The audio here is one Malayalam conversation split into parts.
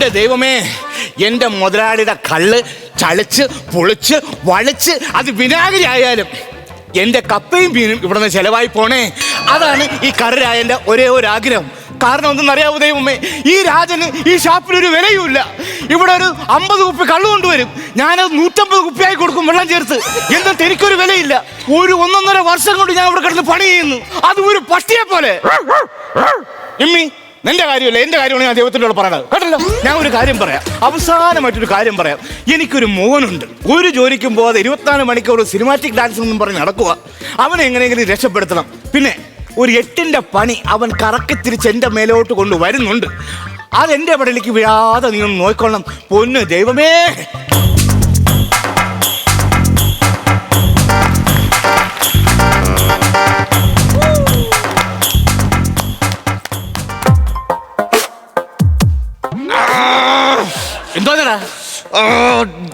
എന്റെ ദൈവമേ എന്റെ മുതലാളിയുടെ കള്ള് ചളിച്ച് പൊളിച്ച് വളിച്ച് അത് വിനാഗിരി ആയാലും എന്റെ കപ്പയും മീനും ഇവിടെ ചിലവായി പോണേ. അതാണ് ഈ കറിരായന്റെ ഒരേ ഒരു ആഗ്രഹം. കാരണം ഒന്നും അറിയാവൂ ദൈവമേ ഈ രാജന് ഈ ഷാപ്പിൽ ഒരു വിലയുമില്ല. ഇവിടെ ഒരു അമ്പത് കുപ്പി കള്ളു കൊണ്ടുവരും. ഞാനത് നൂറ്റമ്പത് കുപ്പിയായി കൊടുക്കും വെള്ളം ചേർത്ത്. എന്നിട്ട് എനിക്കൊരു വിലയില്ല. ഒരു ഒന്നൊന്നര വർഷം കൊണ്ട് ഞാൻ ഇവിടെ കിടന്ന് പണി ചെയ്യുന്നു. അത് ഒരു പട്ടിയെ പോലെ ഇമ്മി നിന്റെ കാര്യമല്ല എന്റെ കാര്യമാണ് ഞാൻ ദൈവത്തിനോട് പറയണത്. കേട്ടല്ലോ? ഞാൻ ഒരു കാര്യം പറയാം. അവസാനമായിട്ടൊരു കാര്യം പറയാം. എനിക്കൊരു മോനുണ്ട്. ഒരു ജോലിക്കും പോകാതെ ഇരുപത്തിനാല് മണിക്കൂർ സിനിമാറ്റിക് ഡാൻസ് എന്നും പറഞ്ഞ് നടക്കുക. അവനെ എങ്ങനെയെങ്കിലും രക്ഷപ്പെടുത്തണം. പിന്നെ ഒരു എട്ടിന്റെ പണി അവൻ കറക്കി തിരിച്ച് എന്റെ മേലോട്ട് കൊണ്ട് വരുന്നുണ്ട്. അതെന്റെ പടലേക്ക് വീഴാതെ നീ ഒന്ന് നോക്കിക്കൊള്ളണം. പൊന്ന് ദൈവമേ!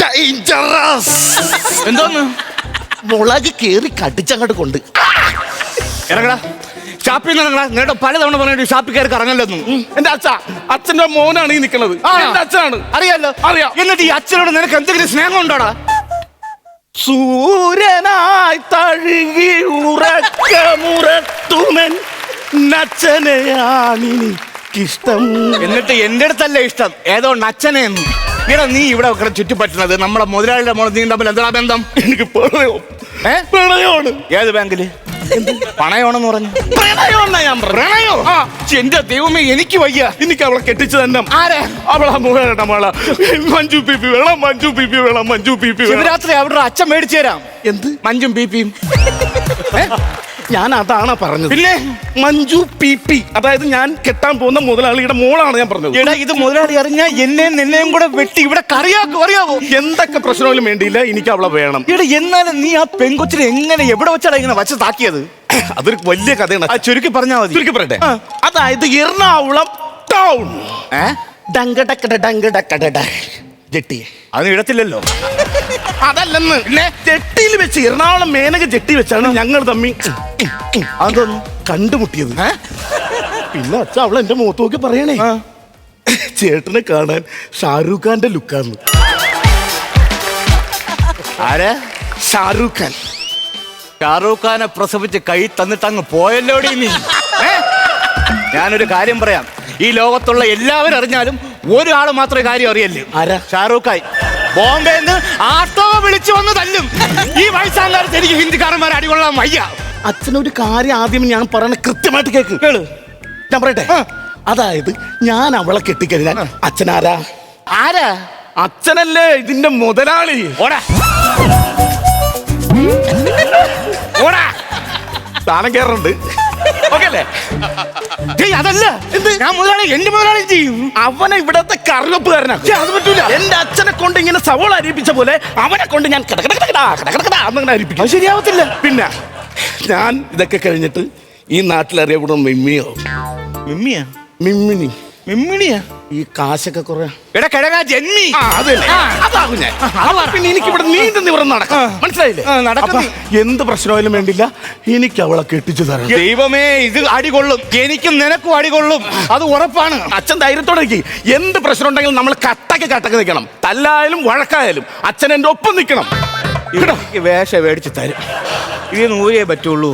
ഡേഞ്ചറസ് എന്തോന്ന്? മുളക് കേറി കടിച്ചങ്ങോട്ട് കൊണ്ട്. ഇറങ്ങടാ. ഷാപ്പിൽ നിന്ന് ഇറങ്ങടാ. നിങ്ങളുടെ പലതവണ പറഞ്ഞു ഷാപ്പിൽ കയറി കറങ്ങല്ലെന്നും. എന്റെ അച്ഛ അച്ഛന്റെ മോനാണ് ഈ നിൽക്കുന്നത്? എന്റെ അച്ഛനാണ്. അറിയാലോ? അറിയാം. എന്നിട്ട് ഈ അച്ഛനോട് നിനക്ക് എന്തെങ്കിലും സ്നേഹം ഉണ്ടോടാ? സൂര്യനായി തഴുകി ഉറക്കമുറത്തുമൻ നച്ചനെയാണിഷ്ടം എന്നിട്ട് എന്റെ അടുത്തല്ല ഇഷ്ടം? ഏതോ അച്ഛനെ ഇടാ നീ ഇവിടെ ചുറ്റിപ്പറ്റുന്നത് നമ്മളെ മുതലാളിയുടെ മോളെ നീ തമ്മിൽ എന്താ ബന്ധം? എനിക്ക് പ്രണയം. ഏ? പ്രണയമാണ് ഏത് ബാങ്കിൽ? പണയമാണെന്ന് പറഞ്ഞു. പ്രണയമെന്നാ ഞാൻ. പ്രണയോ? ആ. എന്റെ ദൈവമേ എനിക്ക് വയ്യ. എനിക്ക് അവളെ കെട്ടിച്ചു തന്നെ ആരെ? അവളെ മുഖേട്ട മോള. മഞ്ജു പി പി വേണം മഞ്ജു പി പി വേണം മഞ്ജു പി പി രാത്രി ശിവരാത്രി അവിടെ അച്ഛൻ മേടിച്ചു തരാം. എന്ത്? മഞ്ചും പീപ്പിയും ഞാൻ അതാണ് പറഞ്ഞത്. പിന്നെ? Manju P P. അതായത് ഞാൻ കെട്ടാൻ പോകുന്ന മുതലാളിയുടെ മോളാണ് ഞാൻ പറഞ്ഞത്. എടാ ഇത് മുതലാളി അറിഞ്ഞാ എന്നെയും നിന്നെയും കൂടെ വെട്ടി ഇവിടെ കറിയാക്കും അറിയാവോ? എന്തൊക്കെ പ്രശ്നങ്ങളും വേണ്ടിയില്ല എനിക്ക് അവളെ വേണം. എടാ എന്നാലും നീ ആ പെൺകൊച്ചിനെ എങ്ങനെ എവിടെ വെച്ചാണ് ഇങ്ങനെ വച്ച് താക്കിയത്? അതൊരു വലിയ കഥയാണ്. ചുരുക്കി പറഞ്ഞാൽ മതി. ചുരുക്കി പറയട്ടെ. അതായത് എറണാകുളം ടൗൺ ഡങ്കടക്കട ഡങ്കടക്കട ജെട്ടി അത് ഇടത്തില്ലല്ലോ. അതല്ലെന്ന്. ജെട്ടിയിൽ വെച്ച് എറണാകുളം മേനക ജെട്ടി വെച്ചാണ് ഞങ്ങൾ തമ്മി അതൊന്ന് കണ്ടുമുട്ടിയത്. പിന്നെ അച്ഛ അവൾ എന്റെ മുഖത്ത് നോക്കി പറയണേ. ചേട്ടനെ കാണാൻ ഷാരൂഖ് ഖാന്റെ ലുക്കാന്ന് ആരെ? ഷാരൂഖ് ഖാൻ. ഷാറൂഖ് ഖാനെ പ്രസവിച്ച് കൈ തന്നിട്ട് അങ്ങ് പോയല്ലോടി നീ? ഞാനൊരു കാര്യം പറയാം. ഈ ലോകത്തുള്ള എല്ലാവരും അറിഞ്ഞാലും ഒരാൾ മാത്രമേ കാര്യം അറിയല്ലേ? ആരാ? ഷാറൂഖ് ഖാൻ. ബോംബെന്ന് ആട്ടോ വിളിച്ചു വന്ന് തല്ലും. ഈ വയസ്സാങ്കാലത്ത് എനിക്ക് ഹിന്ദിക്കാരന്മാരെ അടികൊള്ളാൻ വയ്യ. അച്ഛനൊരു കാര്യം ആദ്യം ഞാൻ പറയണ കൃത്യമായിട്ട് കേക്ക്. കേളു. ഞാൻ പറയട്ടെ? അതായത് ഞാൻ അവളെ കെട്ടിക്കഴിഞ്ഞാൽ അച്ഛനാരാ? ആരാ? അച്ഛനല്ലേ ഇതിന്റെ മുതലാളി. ഓടാ. ഓടാ. താനം കയറുന്നുണ്ട് ഓക്കെ അല്ലേ ഏയ് അതല്ല ഞാൻ മുതലാളി എന്റെ മുതലാളി ചെയ്യും? അവനെ ഇവിടത്തെ കറുകപ്പുകാരനാ അത് പറ്റൂല. എന്റെ അച്ഛനെ കൊണ്ട് ഇങ്ങനെ സവോള അരിപ്പിച്ച പോലെ അവനെ കൊണ്ട് ഞാൻ കിടക്കിടക്കിടാ കിടക്കിടക്കിടാ എന്നങ്ങനെ അരിപ്പിക്കും. അത് ശരിയാവത്തില്ല. പിന്നെ ഞാൻ ഇതൊക്കെ കഴിഞ്ഞിട്ട് ഈ നാട്ടിലറിയപ്പെടുന്ന മിമ്മിയോ? മിമ്മിയാ? മിമ്മിനി. മിമ്മിണിയാ ഈ കാശൊക്കെ കുറെ. എടാ കിഴങ്ങാ ജന്മി. അതാകും ഞാൻ. പിന്നെ എനിക്ക് ഇവിടെ നീണ്ടു നിവർന്ന് നടക്കാം. മനസ്സിലായില്ലേ? നടക്കും എന്ത് പ്രശ്നമായാലും വേണ്ടില്ല. എനിക്ക് അവളെ കെട്ടിച്ചു തരണം. ദൈവമേ ഇത് അടികൊള്ളും. എനിക്കും നിനക്കും അടികൊള്ളും. അത് ഉറപ്പാണ്. അച്ഛൻ ധൈര്യത്തോടെ നിൽക്കി എന്ത് പ്രശ്നം ഉണ്ടെങ്കിലും നമ്മൾ കട്ടക്ക് കട്ടക്ക് നിൽക്കണം തല്ലായാലും വഴക്കായാലും അച്ഛൻ എന്റെ ഒപ്പം നിൽക്കണം ഇവിടെ വേഷം മേടിച്ച് തരും. ഇത് നൂരേ പറ്റുള്ളൂ?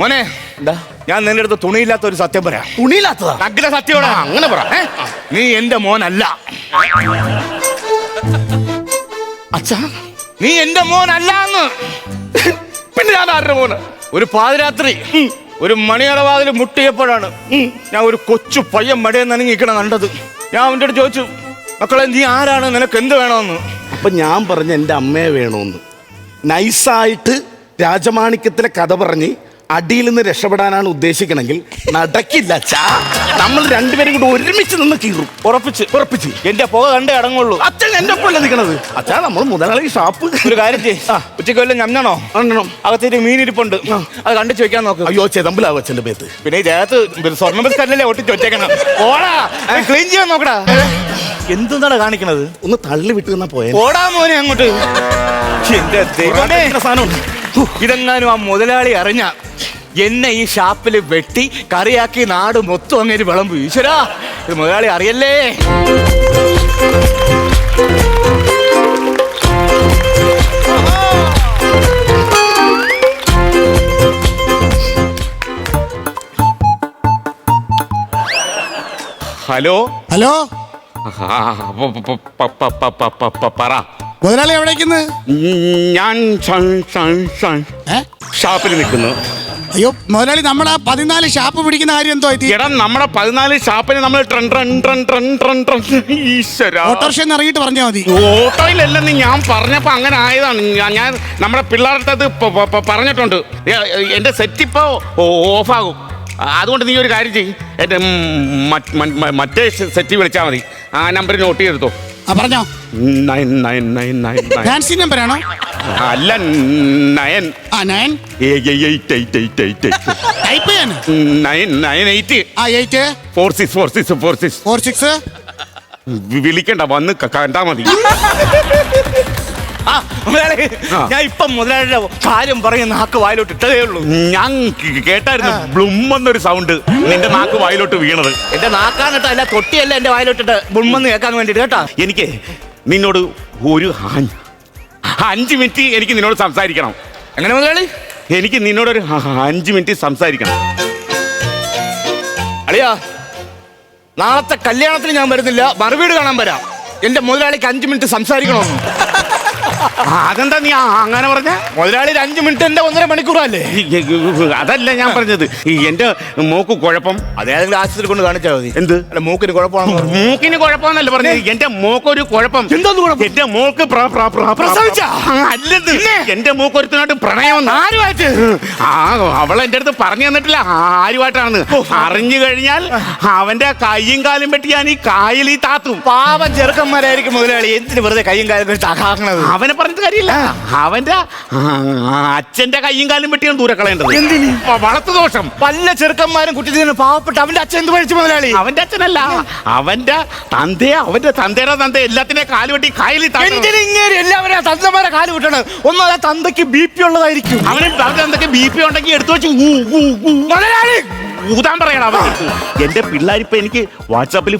മോനെ. എന്താ? ഞാൻ നിന്റെ അടുത്ത് തുണിയില്ലാത്ത ഒരു സത്യം പറയാം. തുണിയില്ലാത്തതാ? നഗ്ന സത്യോടാ ആ, അങ്ങനെ പറ. ഏ? നീ എന്റെ മോനല്ല. അച്ഛാ. നീ എന്റെ മോനല്ല എന്ന്. പിന്നെ ഞാൻ ആരുടെ മോന്? ഒരു പാതിരാത്രി ഒരു മണിയറവാതിൽ മുട്ടിയപ്പോഴാണ് ഞാൻ ഒരു കൊച്ചു പയ്യൻ മടിയെ നനങ്ങിക്കണം കണ്ടത്. ഞാൻ അവന്റെ അടുത്ത് ചോദിച്ചു മക്കളെ നീ ആരാണ്? നിനക്ക് എന്ത് വേണമെന്ന്? അപ്പൊ ഞാൻ പറഞ്ഞ എന്റെ അമ്മയെ വേണോന്ന്. നൈസായിട്ട് രാജമാണിക്യത്തിലെ കഥ പറഞ്ഞ് അടിയിൽ നിന്ന് രക്ഷപ്പെടാനാണ് ഉദ്ദേശിക്കണമെങ്കിൽ നടക്കില്ല ചാ നമ്മൾ രണ്ടുപേരും കൂടെ ഒരുമിച്ച് നിന്ന് കീറും. ഉറപ്പിച്ച്. ഉറപ്പിച്ച്. എന്റെ പുക കണ്ടേ അടങ്ങുള്ളൂ. അച്ഛൻ എന്റെ ഒപ്പമല്ല നിൽക്കണത്. അച്ഛാ നമ്മൾ മുതലാളി ഷാപ്പ്. ഒരു കാര്യം ഉച്ചയ്ക്ക് വല്ലതും ഞമ്മണോ അണ്ണണം. അകത്തേക്ക് മീനിരിപ്പുണ്ട്. അത് കണ്ടിച്ച് വെക്കാൻ നോക്ക്. അയ്യോ ചെതമ്പിലാവും അച്ഛന്റെ പേത്ത് പിന്നെ ദേഹത്ത് സ്വർണ ബിസ്കറ്റല്ലേ ഒട്ടിച്ച് ഒറ്റക്കണം ഓടാ ക്ലീൻ ചെയ്യാൻ നോക്കടാ. എന്താണ് കാണിക്കണത്? ഒന്ന് തള്ളി വിട്ടു എന്നാ പോയ. ഓടാ മോനെ അങ്ങോട്ട്. എന്റെ ദൈവമേ. സാധനമുണ്ട്. ഇതെങ്ങാനും ആ മുതലാളി അറിഞ്ഞ? എന്നെ ഈ ഷാപ്പിൽ വെട്ടി കറിയാക്കി നാട് മൊത്തം അങ്ങനെ വിളമ്പു. ഈശ്വരാ ഇത് മുതലാളി അറിയല്ലേ? ഹലോ? ഹലോ? പറ. മുതലാളി എവിടേക്കുന്ന് ഞാൻ ഷാപ്പിൽ നിൽക്കുന്നു. അയ്യോ മുതലാളി നമ്മുടെ പതിനാല് ഷാപ്പ് പിടിക്കുന്ന കാര്യം എന്തോ എടാ നമ്മുടെ പതിനാല് ഷാപ്പിന് നമ്മൾ ട്രൺ ട്രൺ ട്രൺ ട്രൺ ട്രൺ ട്രൺ ഈശ്വര. ഓട്ടോറിക്ഷ ഇറങ്ങിയിട്ട് പറഞ്ഞാൽ മതി. ഓട്ടോയിലല്ലെന്ന് ഞാൻ പറഞ്ഞപ്പോ അങ്ങനെ ആയതാണ്. ഞാൻ- നമ്മുടെ പിള്ളേരുടെ അത് പറഞ്ഞിട്ടുണ്ട്. എന്റെ സെറ്റ് ഇപ്പോ ഓഫാകും. അതുകൊണ്ട് നീ ഒരു കാര്യം ചെയ്യും. മ- മറ്റേ സെറ്റ് വിളിച്ചാൽ മതി. ആ നമ്പർ നോട്ട് ചെയ്തെടുത്തോ. ആ പറഞ്ഞോ. Nine nine nine nine nine. Fancy നമ്പറാണോ അല്ല നയൻ. ആ nine. Eight eight eight eight type ചെയ്യാൻ നയൻ നയൻ എയ്റ്റ്. ആ eight. Four six four six four six. Four six. വിളിക്കണ്ട വന്ന് കണ്ടാ മതി. ആ, മുതലാളി, ഞാൻ ഇപ്പൊ മുതലാളിയുടെ കാര്യം പറയുന്ന നാക്ക് വായിലോട്ട് ഇട്ടതേ ഉള്ളൂ. ഞാൻ കേട്ടായിരുന്നു ബ്ലും എന്നൊരു സൗണ്ട് നിന്റെ നാക്ക് വായിലോട്ട് വീണത്. എന്റെ നാക്കാനിട്ട് അല്ല തൊട്ടിയല്ല എന്റെ വായിലോട്ടിട്ട് ബുൾമെന്ന് കേൾക്കാൻ വേണ്ടിട്ട് കേട്ടാ. എനിക്ക് നിന്നോട് ഒരു അഞ്ച് മിനിറ്റ് എനിക്ക് നിന്നോട് സംസാരിക്കണം. എങ്ങനെ മുതലാളി? എനിക്ക് നിന്നോട് ഒരു അഞ്ച് മിനിറ്റ് സംസാരിക്കണം. അളിയാ നാളത്തെ കല്യാണത്തിന് ഞാൻ വരുന്നില്ല. മറുവീട് കാണാൻ വരാം. എന്റെ മുതലാളിക്ക് അഞ്ചു മിനിറ്റ് സംസാരിക്കണമെന്ന് അതെന്താ നീ അങ്ങനെ പറഞ്ഞ? മുതലാളി ഒരു അഞ്ചു മിനിറ്റ് എന്റെ ഒന്നര മണിക്കൂറല്ലേ? അതല്ല ഞാൻ പറഞ്ഞത്. ഈ എന്റെ മൂക്ക് കുഴപ്പം. അതേതെങ്കിലും ആശുപത്രി കൊണ്ട് കാണിച്ചാൽ മതി. എന്ത്? അല്ല മൂക്കിന് കുഴപ്പമാണ് മൂക്കിന് കുഴപ്പമെന്നല്ല പറഞ്ഞത് എന്റെ മൂക്കൊരു കുഴപ്പം. എന്തോന്ന് കുഴപ്പം? എന്റെ മൂക്ക് പ്ര- പ്ര- പ്ര- പ്ര- പ്രസവിച്ചാ? എന്റെ മൂക്ക് ഒരുത്തനായിട്ട് പ്രണയം ആരുമായിട്ട്? ആ അവൾ എന്റെ അടുത്ത് പറഞ്ഞു തന്നിട്ടില്ല. ആരുമായിട്ടാണെന്ന്. അറിഞ്ഞു കഴിഞ്ഞാൽ അവന്റെ കൈയും കാലും വെട്ടി ഞാൻ ഈ കായൽ ഈ താത്തും. പാവം ചെറുക്കന്മാരായിരിക്കും മുതലാളി. എന്തിന് വെറുതെ കൈയും കാലും തകാക്കണത് അവനെ പറഞ്ഞിട്ട് കാര്യമില്ല. അവന്റെ അച്ഛന്റെ കയ്യും കാലും വെട്ടിയാണ് ദൂരെ കളയേണ്ടത്. എന്തിന്? വളർത്തു ദോഷം. പല ചെറുക്കന്മാരും കുട്ടിത്തിന് പാവപ്പെട്ട അവന്റെ അച്ഛൻ എന്ത് പഠിച്ചു മുതലാളി? അവന്റെ അച്ഛനല്ല. അവന്റെ തന്തയെ അവന്റെ തന്തയുടെ തന്ത എല്ലാത്തിനെ കാൽ വെട്ടി കായലി താഴ്ത്തണം. എന്തിന് ഇങ്ങനെ എല്ലാവരും തന്തമാരെ കാൽ വിട്ടണ് ഒന്നും ആ തന്തയ്ക്ക് ബി പി ഉള്ളതായിരിക്കും. അവന് തന്തയ്ക്ക് ബി പി ഉണ്ടെങ്കിൽ എടുത്തു വെച്ച്. മുതലാളി! ഊതാൻ പറയണം എന്റെ പിള്ളേരിപ്പൊ എനിക്ക് വാട്സാപ്പിൽ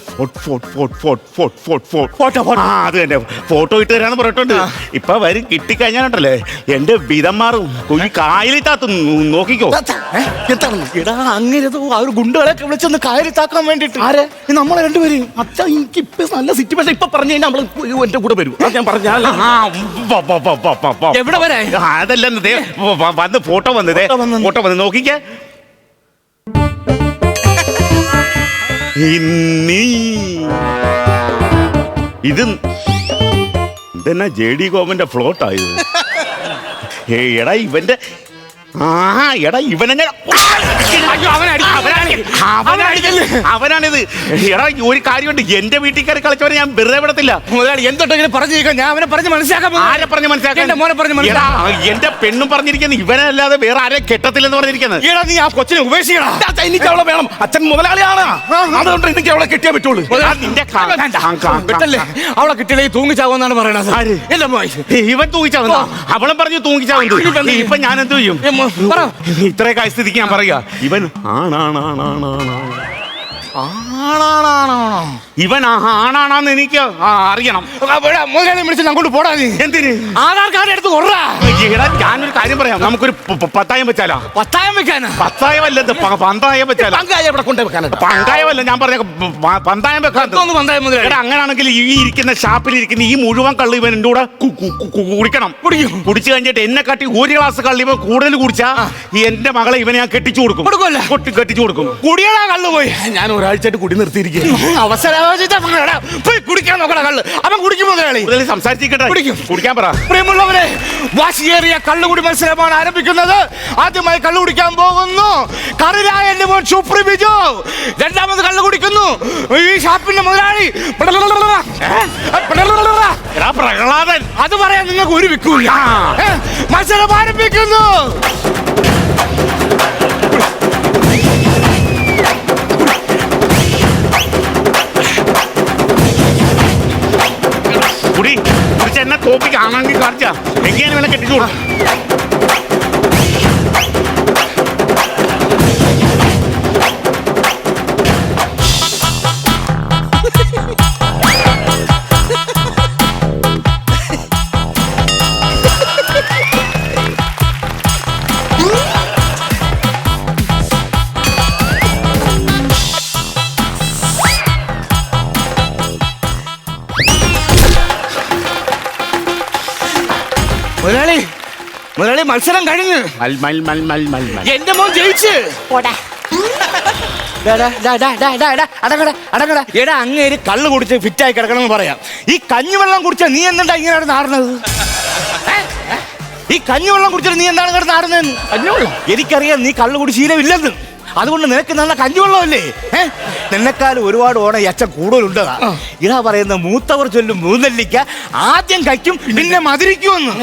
അത് തന്നെ. ഫോട്ടോ ഇട്ട് തരാന്ന് പറഞ്ഞിട്ടുണ്ട്. ഇപ്പൊ വരും കിട്ടിക്കഴിഞ്ഞാലുണ്ടല്ലേ? എന്റെ വിധന്മാറും മാറും ഈ കായലിൽ താത്തും നോക്കിക്കോ. എടാ അങ്ങനെ ഒരു ഗുണ്ടുകളൊക്കെ വിളിച്ചൊന്ന് കായലി താക്കാൻ വേണ്ടിട്ട് ആരെ നമ്മളെ രണ്ടുപേരും അച്ഛാ എനിക്ക് ഇപ്പൊ നല്ല സിറ്റുവേഷൻ ഇപ്പൊ പറഞ്ഞു കഴിഞ്ഞാൽ നമ്മൾ എന്റെ കൂടെ വരും. ഞാൻ പറഞ്ഞാൽ എവിടെ വരെ? വ- വന്ന് ഫോട്ടോ വന്ന് ദേ, ഫോട്ടോ വന്ന്. ഫോട്ടോ വന്ന് നോക്കിക്കേ. ഇന്നീ. ഇത് ഇതെന്നാ ജെ ഡി ഗോവന്റെ ഫ്ലോട്ടായത് എടാ ഇവന്റെ ആ എടാ ഇവനെ ഞാൻ- അയ്യോ, അവനടി- അവനാണ്. അവനാണ് അവനാണിത്. എടാ ഒരു കാര്യമുണ്ട്. എന്റെ വീട്ടിൽ കയറി കളിച്ചവരെ ഞാൻ വെറുതെ വിടത്തില്ല. മുതലാളി എന്തൊട്ടെങ്കിലും പറഞ്ഞു ഞാൻ അവനെ പറഞ്ഞ് മനസ്സിലാക്കാൻ പോകുന്നു. ആരെ പറഞ്ഞ് മനസ്സിലാക്കാൻ? എന്റെ മോനെ പറഞ്ഞ് എടാ, മനസ്സിലാക്കാം എന്റെ പെണ്ണും പറഞ്ഞിരിക്കുന്നത് ഇവനല്ലാതെ വേറെ ആരെ കെട്ടത്തില്ലെന്ന് പറഞ്ഞിരിക്കുന്നത്. ഈടാ നീ ആ കൊച്ചിനെ ഉപേക്ഷിക്കടാ. എനിക്ക് അവളെ വേണം. അച്ഛൻ മുതലാളിയാണ്. അതുകൊണ്ട് എനിക്ക് അവളെ കിട്ടിയേ പറ്റുള്ളൂ. ആ, നിന്റെ കാ- കാ- കാ- കാ- വിട്ടല്ലേ അവളെ കിട്ടിയില്ലേ? തൂങ്ങിച്ചാവുന്നാണ് പറയണത്. ആര്? എന്റെ മോയ് ഇവൻ തൂങ്ങിച്ചാവുന്ന അവളും പറഞ്ഞു തൂങ്ങിച്ചാവുന്നു. ഇപ്പൊ ഞാൻ എന്ത് ചെയ്യും. ഇത്രയൊക്കെ സ്ഥിതിക്ക് ഞാൻ പറയുക. ഇവൻ ആണാണാണാണാണ് ആണാണാണോ ഇവൻ ആണാണെന്ന് എനിക്ക് അറിയണം. മുതലാളി വിളിച്ച് അങ്ങോട്ട് പോടാ നീ. എന്തിന്? ആധാർ കാർഡ് എടുത്ത് കൊറാ ഞാനൊരു കാര്യം പറയാം. നമുക്കൊരു പത്തായം വെച്ചാലോ? പത്തായം വെക്കാനാ? പത്തായം അല്ലത് പന്തായം വെച്ചാലോ? പന്തായം ഇവിടെ കൊണ്ടു പങ്കായമല്ല ഞാൻ പറഞ്ഞ പന്തായം വെക്കാൻ പന്തായം മുതലാളി. എടാ അങ്ങനാണെങ്കിൽ ഈ ഇരിക്കുന്ന ഷാപ്പിൽ ഇരിക്കുന്ന ഈ മുഴുവൻ കള്ളി ഇവൻ എന്റെ കൂടെ കുടിക്കണം. കുടിക്കും. കുടിച്ചു കഴിഞ്ഞിട്ട് എന്നെ കാട്ടി ഒരു ഗ്ലാസ് കള്ളി ഇവൻ കൂടുതൽ കുടിച്ചാ ഈ എന്റെ മകളെ ഇവനെ ഞാൻ കെട്ടിച്ചു കൊടുക്കും. കെട്ടിച്ചു കൊടുക്കും. കുടിയടാ കള്ളു പോയി. ഞാൻ ഒരാഴ്ചയായിട്ട് കുടി നിർത്തിയിരിക്കുകയാണ്. അവസരാവചിത പോയി കുടിക്കാൻ നോക്കടാ കള്ള്. അവൻ കുടിക്കും മുതലാളി? സംസാരിച്ചിരിക്കട്ടെ. കുടിക്കും. കുടിക്കാൻ പറ. പ്രിയമുള്ളവരെ വാശിയേറിയ കള്ളുകുടി മത്സരമാണ് ആരംഭിക്കുന്നത്. ആദ്യമായി കള്ളു കുടിക്കാൻ പോകുന്നു. കറിരായന്റെ മോൻ സുപ്രി ബിജു. രണ്ടാമത് കള്ളു കുടിക്കുന്നു. ഈ ഷാപ്പിന്റെ മുതലാളി? പ്രഹ്ലാദൻ. അത് പറയാൻ നിങ്ങൾക്ക് ഒരു വിക്കൂല മത്സരം ആരംഭിക്കുന്നു. കാണാമെങ്കിൽ കാണിച്ചാ. എങ്ങനെയാണ് വേണം കെട്ടിക്കോളൂ മുതലാളി മുതലാളി മത്സരം കഴിഞ്ഞു. മൽ മൽ മൽ മൽ മൽ മൽ. എന്റെ മോൻ ജയിച്ചു. അടങ്ങടാ. എടാ അങ്ങേര് കള്ള് കുടിച്ച് ഫിറ്റായി കിടക്കണമെന്ന് പറയാം. ഈ കഞ്ഞിവെള്ളം കുടിച്ച നീ എന്താ ഇങ്ങനെ നാടുന്നത്? ഈ കഞ്ഞിവെള്ളം കുടിച്ചിട്ട് നീ എന്താണ് കിടന്ന് കഞ്ഞിവെള്ളം? എനിക്കറിയാം നീ കള്ള് കുടി ശീലമില്ലെന്ന്. അതുകൊണ്ട് നിനക്ക് നല്ല കഞ്ഞിവെള്ളമല്ലേ? ഏ? നിന്നെക്കാളും ഒരുപാട് ഓണം ഈ അച്ഛൻ കൂടുതലുണ്ടതാ. ഇതാ പറയുന്ന മൂത്തവർ ചൊല്ലും മൂന്നല്ലിക്ക ആദ്യം കഴിക്കും പിന്നെ മധുരിക്കുമെന്ന്.